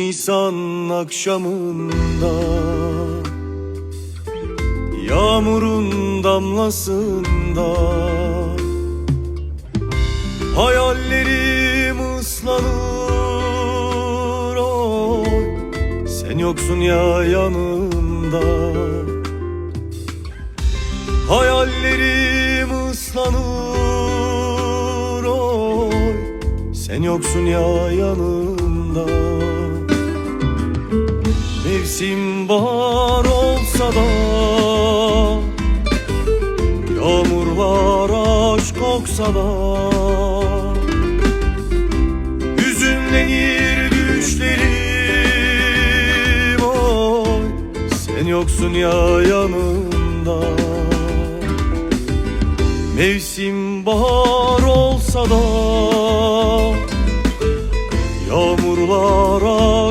Nisan akşamında Yağmurun damlasında Hayallerim ıslanır. Oy Sen yoksun ya yanımda. Hayallerim ıslanır. Oy Sen yoksun ya yanımda Mevsim bahar olsa da Yağmur var aşk koksa da Hüzünlenir düşlerim oy Sen yoksun ya yanımda. Mevsim bahar olsa da Yağmurlar aşk